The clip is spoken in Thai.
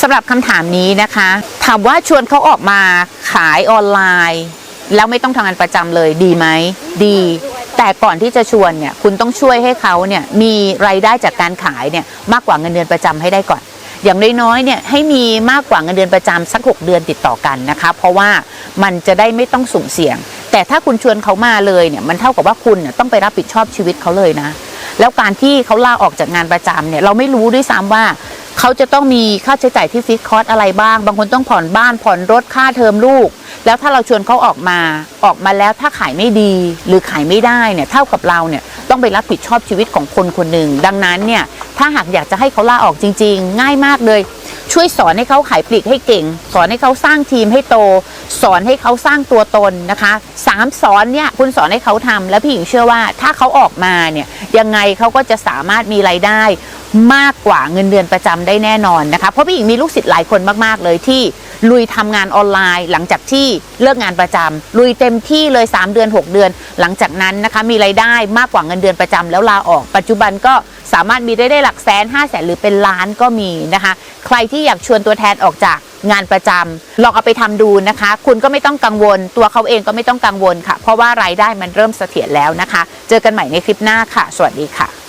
สำหรับคำถามนี้นะคะถามว่าชวนเขาออกมาขายออนไลน์ แล้วไม่ต้องทำงานประจำเลยดีไหมดี แต่ก่อนที่จะชวนเนี่ยคุณต้องช่วยให้เขาเนี่ยมีรายได้จากการขายเนี่ยมากกว่าเงินเดือนประจำให้ได้ก่อน อย่างน้อยๆเนี่ยให้มีมากกว่าเงินเดือนประจำสัก 6 เดือนติดต่อกันนะคะ เพราะว่ามันจะได้ไม่ต้องสุ่มเสี่ยง แต่ถ้าคุณชวนเขามาเลยเนี่ยมันเท่ากับว่าคุณต้องไปรับผิดชอบชีวิตเขาเลยนะแล้วการที่เขาลาออกจากงานประจำเนี่ยเราไม่รู้ด้วยซ้ำว่า เขาจะต้องมีค่าใช้จ่ายที่ฟิกคอสอะไรบ้าง บางคนต้องผ่อนบ้านผ่อนรถค่าเทอมลูก แล้วถ้าเราชวนเขาออกมาออกมาแล้วถ้าขายไม่ดีหรือขายไม่ได้เนี่ยเท่ากับเราเนี่ยต้องไปรับผิดชอบชีวิตของคนคนหนึ่งดังนั้นเนี่ย ถ้าหากอยากจะให้เขาลาออกจริง ๆ ง่ายมากเลย ช่วยสอนให้เขาขายปลีกให้เก่ง สอนให้เขาสร้างทีมให้โต สอนให้เขาสร้างตัวตนนะคะสามสอนเนี่ยคุณสอนให้เขาทำแล้วพี่หญิงเชื่อว่าถ้าเขาออกมาเนี่ยยังไงเขาก็จะสามารถมีรายได้มากกว่าเงินเดือนประจำได้แน่นอนนะคะเพราะพี่หญิงมีลูกศิษย์หลายคนมากๆเลยที่ ลุยทำงานออนไลน์หลังจากที่เลิกงานประจำลุยเต็มที่เลย 3 เดือน 6 เดือน หลังจากนั้นนะคะมีรายได้มากกว่าเงินเดือนประจำแล้วลาออกปัจจุบันก็สามารถมีได้ได้หลักแสนห้าแสนหรือเป็นล้านก็มีนะคะ ใครที่อยากชวนตัวแทนออกจากงานประจำลองเอาไปทำดูนะคะ คุณก็ไม่ต้องกังวล ตัวเขาเองก็ไม่ต้องกังวลค่ะ เพราะว่ารายได้มันเริ่มเสถียรแล้วนะคะ เจอกันใหม่ในคลิปหน้าค่ะ สวัสดีค่ะ